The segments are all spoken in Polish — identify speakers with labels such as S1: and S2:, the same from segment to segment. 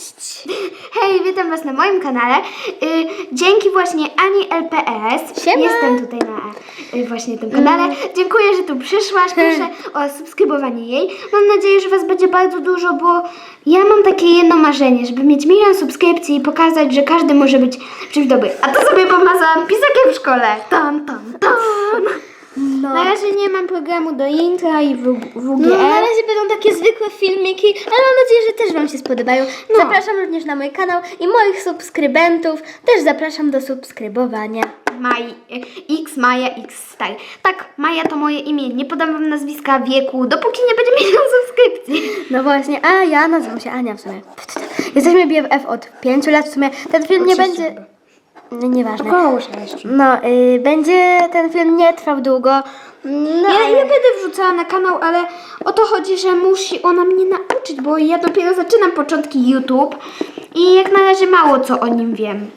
S1: Cześć!
S2: Hej, witam Was na moim kanale. Y, dzięki właśnie Ani LPS
S1: Siema.
S2: jestem tutaj na y, właśnie tym kanale. Dziękuję, że tu przyszłaś. Proszę o subskrybowanie jej. Mam nadzieję, że Was będzie bardzo dużo, bo ja mam takie jedno marzenie, żeby mieć milion subskrypcji i pokazać, że każdy może być czymś dobry. A to sobie pomazałam pisakiem w szkole. Tam, tam, tam.
S1: No.
S2: Na razie nie mam programu do intra i w, WGR.
S1: No, na razie będą takie zwykłe filmiki, ale mam nadzieję, że też Wam się spodobają.
S2: No.
S1: Zapraszam również na mój kanał i moich subskrybentów. Też zapraszam do subskrybowania.
S2: Maj, X Maja X Style. Tak, Maja to moje imię. Nie podam wam nazwiska, wieku, dopóki nie będzie milion subskrypcji.
S1: No właśnie, a ja nazywam się Ania w sumie. Jesteśmy BFF od 5 lat w sumie. Ten film nie będzie... No, nieważne.
S2: Około sześciu.
S1: No, y, będzie ten film nie trwał długo. No,
S2: Ja,
S1: ale-
S2: ja będę wrzucała na kanał, ale o to chodzi, że musi ona mnie nauczyć, bo ja dopiero zaczynam początki YouTube i jak na razie mało co o nim wiem.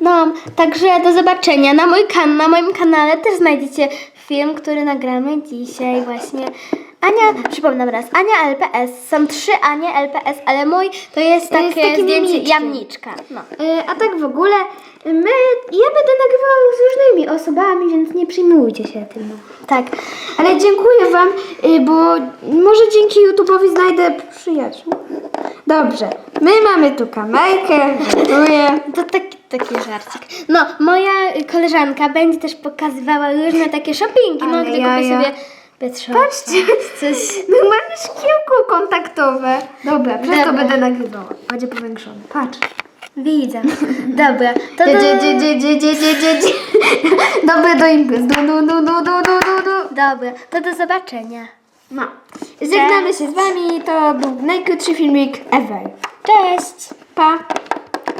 S1: No, także do zobaczenia na, mój kan na moim kanale też znajdziecie film, który nagramy dzisiaj właśnie. Ania, przypomnę raz, Ania LPS. Są trzy Anie LPS, ale mój to jest takie
S2: takim
S1: zdjęcie jamniczka. No.
S2: Y, a tak w ogóle, my, ja będę nagrywała z różnymi osobami, więc nie przejmujcie się tym.
S1: Tak.
S2: Ale dziękuję Wam, y, bo może dzięki YouTube'owi znajdę przyjaciół. Dobrze, my mamy tu kamerkę, dziękuję.
S1: To taki, taki żarcik. No, moja y, koleżanka będzie też pokazywała różne takie shoppingi. No,
S2: Ale
S1: gdy
S2: jaja.
S1: kupię sobie Petrzowa.
S2: Patrzcie,
S1: Coś...
S2: normalnie szkiełko kontaktowe. Dobra, przez to
S1: Dobra.
S2: będę nagrywała. Będzie powiększone. Patrz.
S1: Widzę. Dobra, to
S2: Dzie,
S1: do...
S2: dzie, dzie, dzie, dzie, dzie, dzie, dzie, dzie. Dobre do imprez. Du, du, du, du, du, du, du, du.
S1: Dobra, to do zobaczenia.
S2: No. Żegnamy się z Wami. To był najkrótszy filmik ever.
S1: Cześć!
S2: Pa!